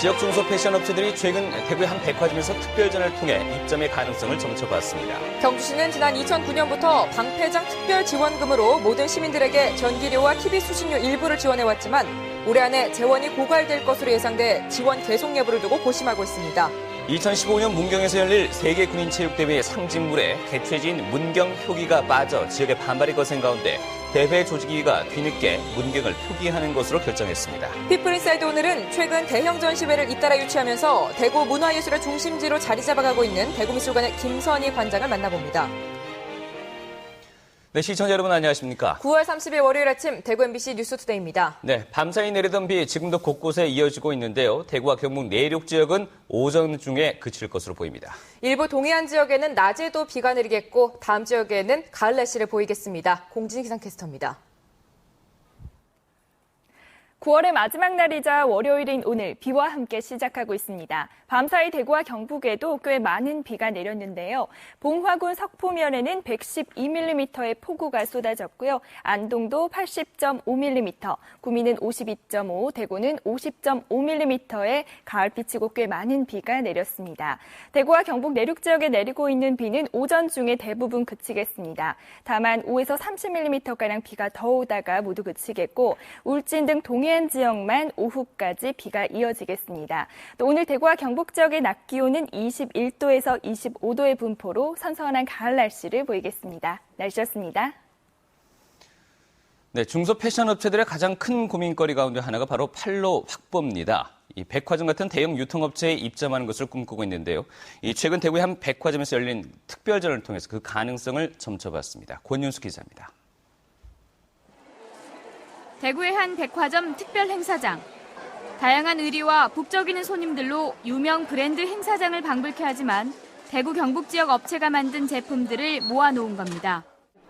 지역 중소 패션 업체들이 최근 대구의 한 백화점에서 특별전을 통해 입점의 가능성을 점쳐봤습니다. 경주시는 지난 2009년부터 방패장 특별 지원금으로 모든 시민들에게 전기료와 TV 수신료 일부를 지원해왔지만 올해 안에 재원이 고갈될 것으로 예상돼 지원 계속 여부를 두고 고심하고 있습니다. 2015년 문경에서 열릴 세계 군인 체육대회의 상징물에 개최지인 문경 표기가 빠져 지역의 반발이 거센 가운데 대회 조직위가 뒤늦게 문경을 표기하는 것으로 결정했습니다. 피플인사이드 오늘은 최근 대형 전시회를 잇따라 유치하면서 대구 문화예술의 중심지로 자리 잡아가고 있는 대구미술관의 김선희 관장을 만나봅니다. 네, 시청자 여러분 안녕하십니까? 9월 30일 월요일 아침 대구 MBC 뉴스투데이입니다. 네, 밤사이 내리던 비 지금도 곳곳에 이어지고 있는데요. 대구와 경북 내륙 지역은 오전 중에 그칠 것으로 보입니다. 일부 동해안 지역에는 낮에도 비가 내리겠고 다음 지역에는 가을 날씨를 보이겠습니다. 공진 기상캐스터입니다. 9월의 마지막 날이자 월요일인 오늘 비와 함께 시작하고 있습니다. 밤사이 대구와 경북에도 꽤 많은 비가 내렸는데요. 봉화군 석포면에는 112mm의 폭우가 쏟아졌고요. 안동도 80.5mm, 구미는 52.5, 대구는 50.5mm의 가을비치고 꽤 많은 비가 내렸습니다. 대구와 경북 내륙 지역에 내리고 있는 비는 오전 중에 대부분 그치겠습니다. 다만 5에서 30mm가량 비가 더 오다가 모두 그치겠고 울진 등 동해 동 해안 지역만 오후까지 비가 이어지겠습니다. 또 오늘 대구와 경북 지역의 낮 기온은 21도에서 25도의 분포로 선선한 가을 날씨를 보이겠습니다. 날씨였습니다. 네, 중소 패션 업체들의 가장 큰 고민거리 가운데 하나가 바로 판로 확보입니다. 이 백화점 같은 대형 유통업체에 입점하는 것을 꿈꾸고 있는데요. 이 최근 대구의 한 백화점에서 열린 특별전을 통해서 그 가능성을 점쳐봤습니다. 권윤수 기자입니다. 대구의 한 백화점 특별 행사장. 다양한 의리와 북적이는 손님들로 유명 브랜드 행사장을 방불케 하지만 대구 경북 지역 업체가 만든 제품들을 모아놓은 겁니다.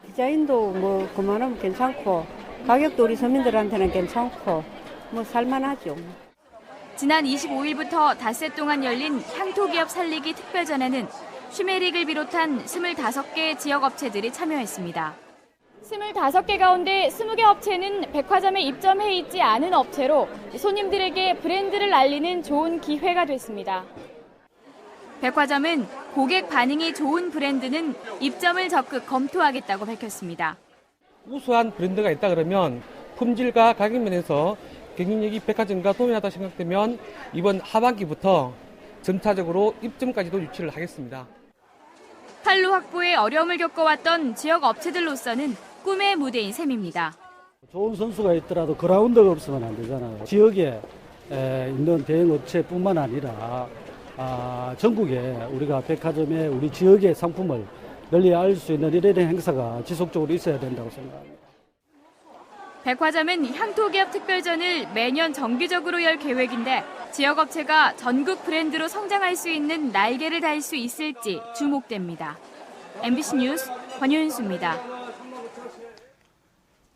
디자인도 뭐 그만하면 괜찮고 가격도 우리 서민들한테는 괜찮고 뭐 살만하죠. 지난 25일부터 닷새 동안 열린 향토기업 살리기 특별전에는 슈메릭을 비롯한 25개 지역 업체들이 참여했습니다. 25개 가운데 20개 업체는 백화점에 입점해 있지 않은 업체로 손님들에게 브랜드를 알리는 좋은 기회가 됐습니다. 백화점은 고객 반응이 좋은 브랜드는 입점을 적극 검토하겠다고 밝혔습니다. 우수한 브랜드가 있다 그러면 품질과 가격 면에서 경쟁력이 백화점과 동일하다 생각되면 이번 하반기부터 점차적으로 입점까지도 유치를 하겠습니다. 판로 확보에 어려움을 겪어왔던 지역 업체들로서는 꿈의 무대인 셈입니다. 좋은 선수가 있더라도 그라운드가 없으면 안 되잖아요. 지역에 있는 대형 업체뿐만 아니라 아, 전국에 우리가 백화점에 우리 지역의 상품을 널리 알 수 있는 이런 행사가 지속적으로 있어야 된다고 생각합니다. 백화점은 향토기업 특별전을 매년 정기적으로 열 계획인데 지역 업체가 전국 브랜드로 성장할 수 있는 날개를 달 수 있을지 주목됩니다. MBC 뉴스 권윤수입니다.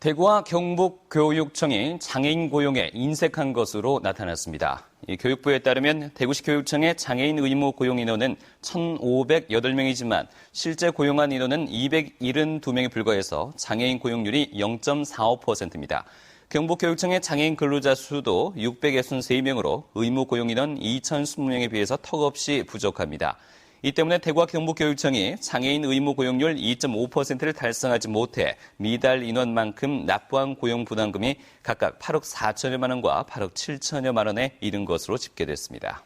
대구와 경북 교육청이 장애인 고용에 인색한 것으로 나타났습니다. 교육부에 따르면 대구시 교육청의 장애인 의무 고용 인원은 1,508명이지만 실제 고용한 인원은 272명에 불과해서 장애인 고용률이 0.45%입니다. 경북 교육청의 장애인 근로자 수도 663명으로 의무 고용 인원 2,020명에 비해서 턱없이 부족합니다. 이 때문에 대구와 경북교육청이 장애인 의무 고용률 2.5%를 달성하지 못해 미달 인원만큼 납부한 고용 부담금이 각각 8억 4천여만 원과 8억 7천여만 원에 이른 것으로 집계됐습니다.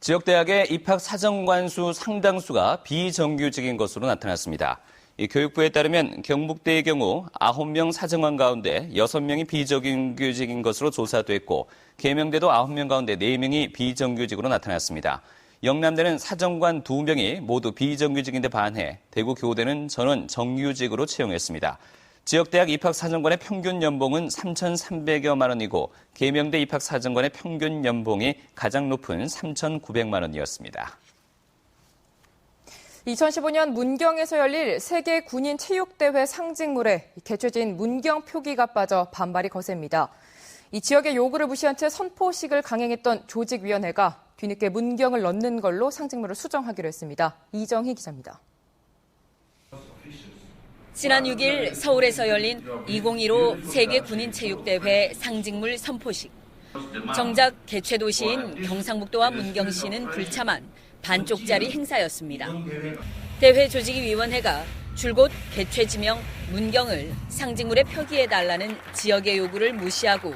지역대학의 입학 사정관 수 상당수가 비정규직인 것으로 나타났습니다. 교육부에 따르면 경북대의 경우 9명 사정관 가운데 6명이 비정규직인 것으로 조사됐고 개명대도 9명 가운데 4명이 비정규직으로 나타났습니다. 영남대는 사정관 2명이 모두 비정규직인데 반해 대구 교대는 전원 정규직으로 채용했습니다. 지역대학 입학사정관의 평균 연봉은 3,300여만 원이고 개명대 입학사정관의 평균 연봉이 가장 높은 3,900만 원이었습니다. 2015년 문경에서 열릴 세계 군인 체육대회 상징물에 개최진 문경 표기가 빠져 반발이 거셉니다. 이 지역의 요구를 무시한 채 선포식을 강행했던 조직위원회가 뒤늦게 문경을 넣는 걸로 상징물을 수정하기로 했습니다. 이정희 기자입니다. 지난 6일 서울에서 열린 2015 세계 군인 체육대회 상징물 선포식. 정작 개최 도시인 경상북도와 문경시는 불참한 반쪽짜리 행사였습니다. 대회 조직위원회가 줄곧 개최 지명 문경을 상징물에 표기해 달라는 지역의 요구를 무시하고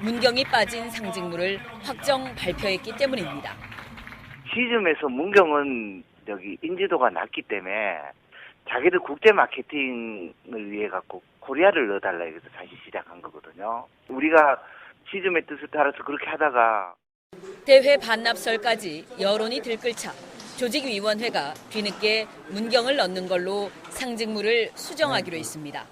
문경이 빠진 상징물을 확정 발표했기 때문입니다. 시즘에서 문경은 여기 인지도가 낮기 때문에 자기들 국제 마케팅을 위해 갖고 코리아를 넣어달라 해서 다시 시작한 거거든요. 우리가 시즘의 뜻을 따라서 그렇게 하다가 대회 반납설까지 여론이 들끓자 조직위원회가 뒤늦게 문경을 넣는 걸로 상징물을 수정하기로 했습니다.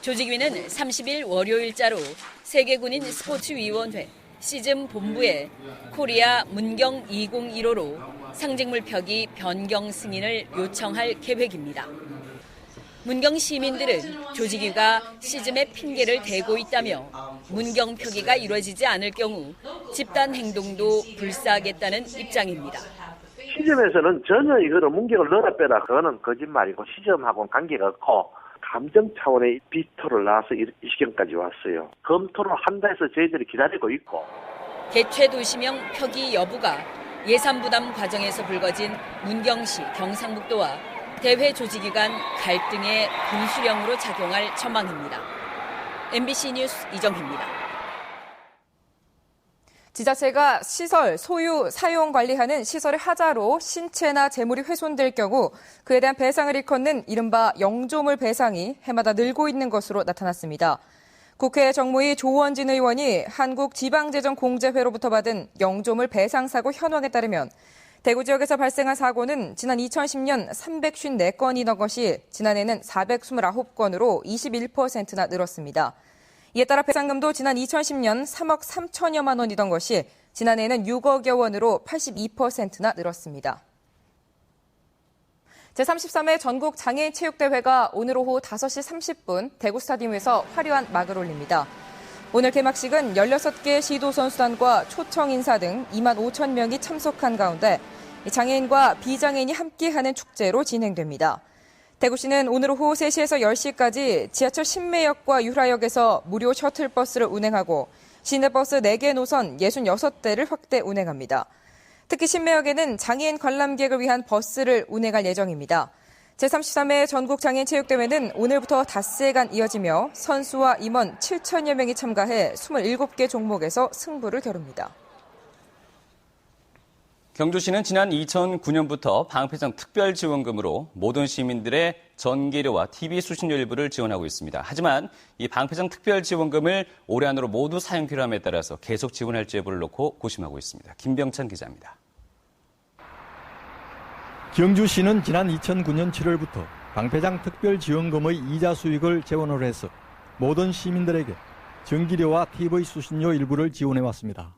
조직위는 30일 월요일자로 세계군인 스포츠위원회 시즌 본부에 코리아 문경 2015로 상징물 표기 변경 승인을 요청할 계획입니다. 문경 시민들은 조직위가 시즘에 핑계를 대고 있다며 문경 표기가 이루어지지 않을 경우 집단 행동도 불사하겠다는 입장입니다. 시점에서는 전혀 이거를 문경을 넣어라 빼라 그거는 거짓말이고 시점하고는 관계가 없고 감정 차원의 비토를 나와서 이, 이 시경까지 왔어요. 검토를 한다 해서 저희들이 기다리고 있고 개최 도시명 표기 여부가 예산 부담 과정에서 불거진 문경시 경상북도와 대회 조직위 간 갈등의 분수령으로 작용할 전망입니다. MBC 뉴스 이정희입니다. 지자체가 시설, 소유, 사용 관리하는 시설의 하자로 신체나 재물이 훼손될 경우 그에 대한 배상을 일컫는 이른바 영조물 배상이 해마다 늘고 있는 것으로 나타났습니다. 국회 정무위 조원진 의원이 한국지방재정공제회로부터 받은 영조물 배상 사고 현황에 따르면 대구 지역에서 발생한 사고는 지난 2010년 354건이던 것이 지난해는 429건으로 21%나 늘었습니다. 이에 따라 배상금도 지난 2010년 3억 3천여만 원이던 것이 지난해에는 6억여 원으로 82%나 늘었습니다. 제33회 전국 장애인 체육대회가 오늘 오후 5시 30분 대구 스타디움에서 화려한 막을 올립니다. 오늘 개막식은 16개 시도 선수단과 초청 인사 등 2만 5천 명이 참석한 가운데 장애인과 비장애인이 함께하는 축제로 진행됩니다. 대구시는 오늘 오후 3시에서 10시까지 지하철 신매역과 유라역에서 무료 셔틀버스를 운행하고 시내버스 4개 노선 66대를 확대 운행합니다. 특히 신매역에는 장애인 관람객을 위한 버스를 운행할 예정입니다. 제33회 전국장애인 체육대회는 오늘부터 닷새간 이어지며 선수와 임원 7천여 명이 참가해 27개 종목에서 승부를 겨룹니다. 경주시는 지난 2009년부터 방패장 특별 지원금으로 모든 시민들의 전기료와 TV 수신료 일부를 지원하고 있습니다. 하지만 이 방패장 특별 지원금을 올해 안으로 모두 사용 필요함에 따라서 계속 지원할지 여부를 놓고 고심하고 있습니다. 김병찬 기자입니다. 경주시는 지난 2009년 7월부터 방패장 특별지원금의 이자 수익을 재원을 해서 모든 시민들에게 전기료와 TV 수신료 일부를 지원해 왔습니다.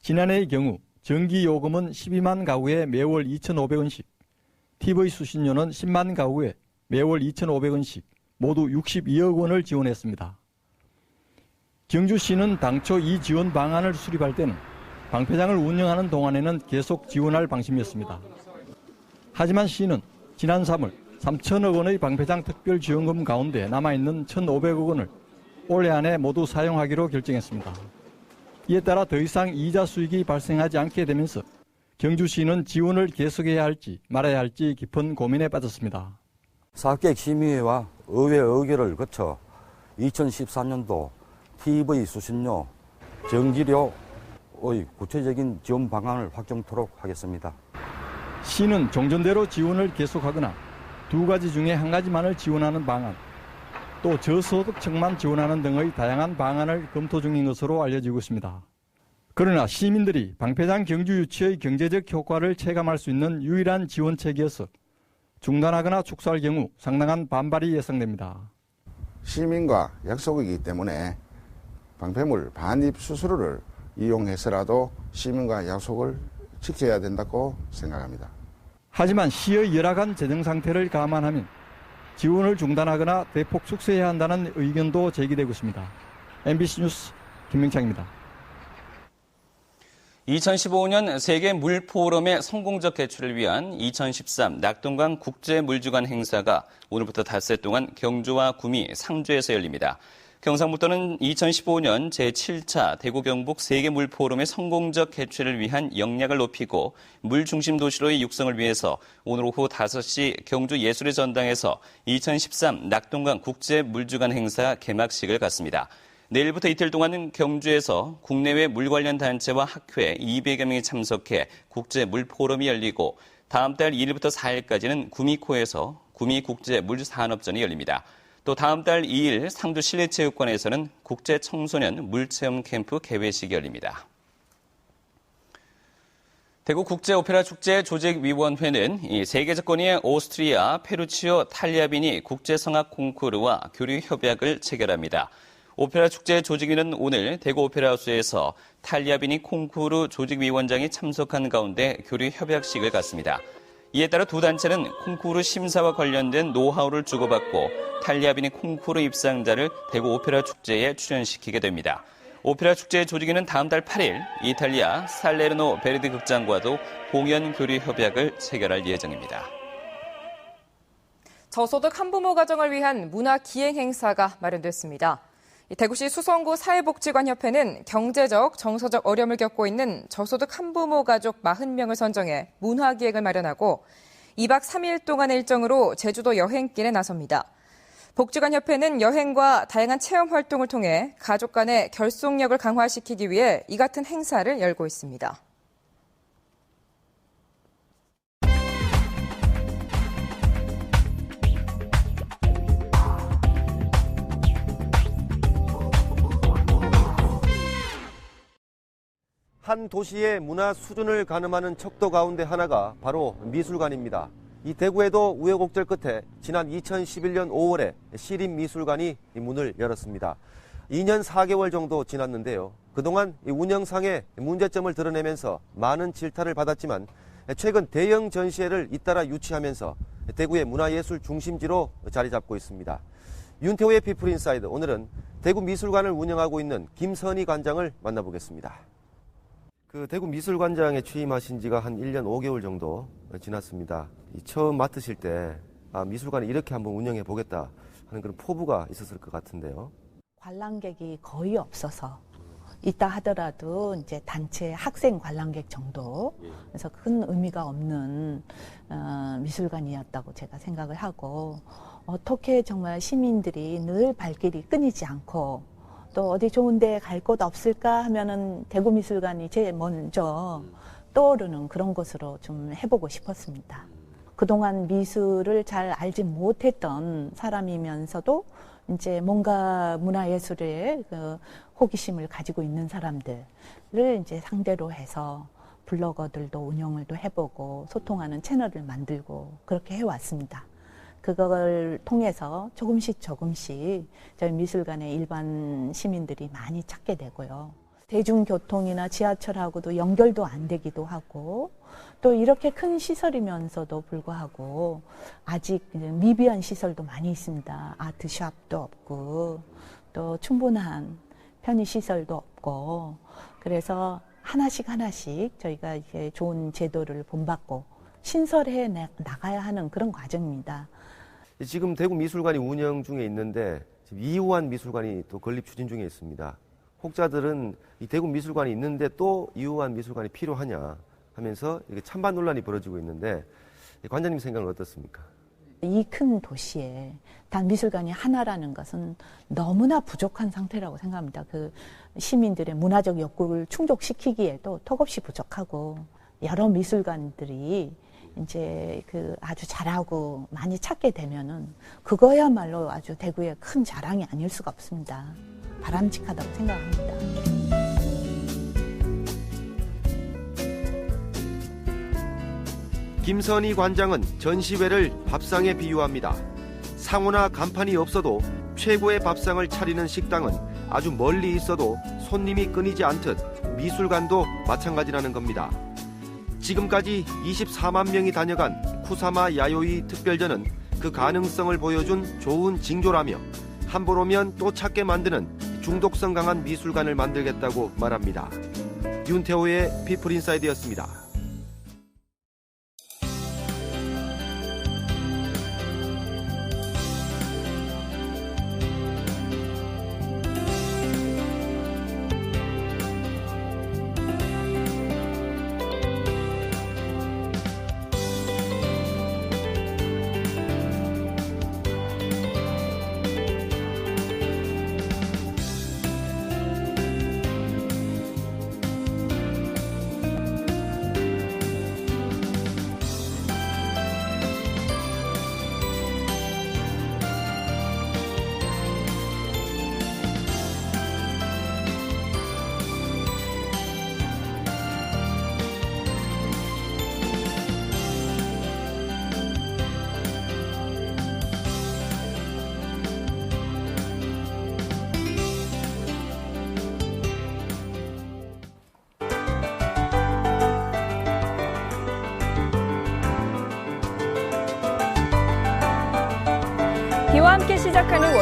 지난해의 경우 전기요금은 12만 가구에 매월 2,500원씩, TV 수신료는 10만 가구에 매월 2,500원씩 모두 62억 원을 지원했습니다. 경주시는 당초 이 지원 방안을 수립할 때는 방패장을 운영하는 동안에는 계속 지원할 방침이었습니다. 하지만 시는 지난 3월 3천억 원의 방패장 특별 지원금 가운데 남아있는 1,500억 원을 올해 안에 모두 사용하기로 결정했습니다. 이에 따라 더 이상 이자 수익이 발생하지 않게 되면서 경주시는 지원을 계속해야 할지 말아야 할지 깊은 고민에 빠졌습니다. 사업계획 심의회와 의회 의결을 거쳐 2014년도 TV 수신료, 전기료의 구체적인 지원 방안을 확정토록 하겠습니다. 시는 종전대로 지원을 계속하거나 두 가지 중에 한 가지만을 지원하는 방안, 또 저소득층만 지원하는 등의 다양한 방안을 검토 중인 것으로 알려지고 있습니다. 그러나 시민들이 방패장 경주 유치의 경제적 효과를 체감할 수 있는 유일한 지원책이어서 중단하거나 축소할 경우 상당한 반발이 예상됩니다. 시민과 약속이기 때문에 방패물 반입 수수료를 이용해서라도 시민과 약속을 지켜야 된다고 생각합니다. 하지만 시의 열악한 재정 상태를 감안하면 지원을 중단하거나 대폭 축소해야 한다는 의견도 제기되고 있습니다. MBC 뉴스 김명창입니다. 2015년 세계 물 포럼의 성공적 개최를 위한 2013 낙동강 국제 물주관 행사가 오늘부터 닷새 동안 경주와 구미, 상주에서 열립니다. 경상북도는 2015년 제7차 대구 경북 세계 물 포럼의 성공적 개최를 위한 역량을 높이고 물 중심 도시로의 육성을 위해서 오늘 오후 5시 경주 예술의 전당에서 2013 낙동강 국제 물주간 행사 개막식을 갖습니다. 내일부터 이틀 동안은 경주에서 국내외 물 관련 단체와 학회 200여 명이 참석해 국제 물 포럼이 열리고 다음 달 1일부터 4일까지는 구미코에서 구미 국제 물 산업전이 열립니다. 또 다음 달 2일 상주 실내체육관에서는 국제 청소년 물체험 캠프 개회식이 열립니다. 대구 국제 오페라 축제 조직위원회는 세계적 권위의 오스트리아 페루치오 탈리아비니 국제성악 콩쿠르와 교류 협약을 체결합니다. 오페라 축제 조직위는 오늘 대구 오페라하우스에서 탈리아비니 콩쿠르 조직위원장이 참석한 가운데 교류 협약식을 갖습니다. 이에 따라 두 단체는 콩쿠르 심사와 관련된 노하우를 주고받고 탈리아비니 콩쿠르 입상자를 대구 오페라 축제에 출연시키게 됩니다. 오페라 축제 조직위는 다음 달 8일 이탈리아 살레르노 베르디 극장과도 공연 교류 협약을 체결할 예정입니다. 저소득 한부모 가정을 위한 문화 기행 행사가 마련됐습니다. 대구시 수성구 사회복지관협회는 경제적, 정서적 어려움을 겪고 있는 저소득 한부모 가족 40명을 선정해 문화기획을 마련하고 2박 3일 동안의 일정으로 제주도 여행길에 나섭니다. 복지관협회는 여행과 다양한 체험 활동을 통해 가족 간의 결속력을 강화시키기 위해 이 같은 행사를 열고 있습니다. 한 도시의 문화 수준을 가늠하는 척도 가운데 하나가 바로 미술관입니다. 이 대구에도 우여곡절 끝에 지난 2011년 5월에 시립미술관이 문을 열었습니다. 2년 4개월 정도 지났는데요. 그동안 운영상의 문제점을 드러내면서 많은 질타를 받았지만 최근 대형 전시회를 잇따라 유치하면서 대구의 문화예술 중심지로 자리 잡고 있습니다. 윤태호의 피플 인사이드 오늘은 대구 미술관을 운영하고 있는 김선희 관장을 만나보겠습니다. 그 대구 미술관장에 취임하신 지가 한 1년 5개월 정도 지났습니다. 처음 맡으실 때 아, 미술관을 이렇게 한번 운영해 보겠다 하는 그런 포부가 있었을 것 같은데요. 관람객이 거의 없어서 있다 하더라도 이제 단체 학생 관람객 정도 그래서 큰 의미가 없는 어, 미술관이었다고 제가 생각을 하고 어떻게 정말 시민들이 늘 발길이 끊이지 않고 또 어디 좋은데 갈 곳 없을까 하면은 대구미술관이 제일 먼저 떠오르는 그런 곳으로 좀 해보고 싶었습니다. 그동안 미술을 잘 알지 못했던 사람이면서도 이제 뭔가 문화예술에 그 호기심을 가지고 있는 사람들을 이제 상대로 해서 블로거들도 운영을 또 해보고 소통하는 채널을 만들고 그렇게 해왔습니다. 그걸 통해서 조금씩 조금씩 저희 미술관의 일반 시민들이 많이 찾게 되고요. 대중교통이나 지하철하고도 연결도 안 되기도 하고 또 이렇게 큰 시설이면서도 불구하고 아직 미비한 시설도 많이 있습니다. 아트샵도 없고 또 충분한 편의 시설도 없고 그래서 하나씩 하나씩 저희가 이제 좋은 제도를 본받고 신설해 나가야 하는 그런 과정입니다. 지금 대구 미술관이 운영 중에 있는데 지금 이우한 미술관이 또 건립 추진 중에 있습니다. 혹자들은 이 대구 미술관이 있는데 또 이우한 미술관이 필요하냐 하면서 이게 찬반 논란이 벌어지고 있는데 관장님 생각은 어떻습니까? 이 큰 도시에 단 미술관이 하나라는 것은 너무나 부족한 상태라고 생각합니다. 그 시민들의 문화적 욕구를 충족시키기에도 턱없이 부족하고 여러 미술관들이 이제 그 아주 잘하고 많이 찾게 되면은 그거야말로 아주 대구의 큰 자랑이 아닐 수가 없습니다. 바람직하다고 생각합니다. 김선희 관장은 전시회를 밥상에 비유합니다. 상호나 간판이 없어도 최고의 밥상을 차리는 식당은 아주 멀리 있어도 손님이 끊이지 않듯 미술관도 마찬가지라는 겁니다. 지금까지 24만 명이 다녀간 쿠사마 야요이 특별전은 그 가능성을 보여준 좋은 징조라며 한 번 오면 또 찾게 만드는 중독성 강한 미술관을 만들겠다고 말합니다. 윤태호의 피플 인사이드였습니다.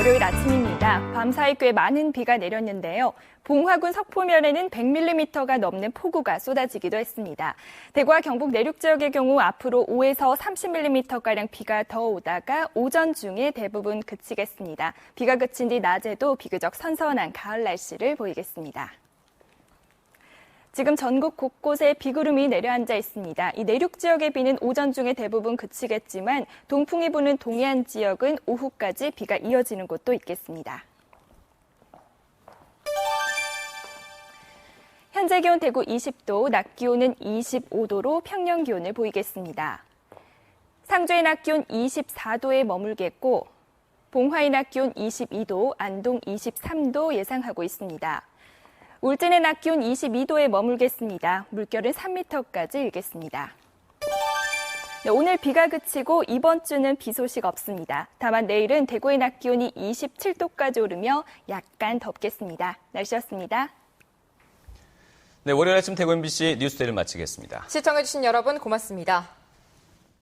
월요일 아침입니다. 밤사이 꽤 많은 비가 내렸는데요. 봉화군 석포면에는 100mm가 넘는 폭우가 쏟아지기도 했습니다. 대구와 경북 내륙 지역의 경우 앞으로 5에서 30mm가량 비가 더 오다가 오전 중에 대부분 그치겠습니다. 비가 그친 뒤 낮에도 비교적 선선한 가을 날씨를 보이겠습니다. 지금 전국 곳곳에 비구름이 내려앉아 있습니다. 이 내륙 지역의 비는 오전 중에 대부분 그치겠지만 동풍이 부는 동해안 지역은 오후까지 비가 이어지는 곳도 있겠습니다. 현재 기온 대구 20도, 낮 기온은 25도로 평년 기온을 보이겠습니다. 상주의 낮 기온 24도에 머물겠고 봉화의 낮 기온 22도, 안동 23도 예상하고 있습니다. 울진의 낮 기온 22도에 머물겠습니다. 물결은 3m까지 일겠습니다. 네, 오늘 비가 그치고 이번 주는 비 소식 없습니다. 다만 내일은 대구의 낮 기온이 27도까지 오르며 약간 덥겠습니다. 날씨였습니다. 네, 월요일 아침 대구 MBC 뉴스데이를 마치겠습니다. 시청해주신 여러분 고맙습니다.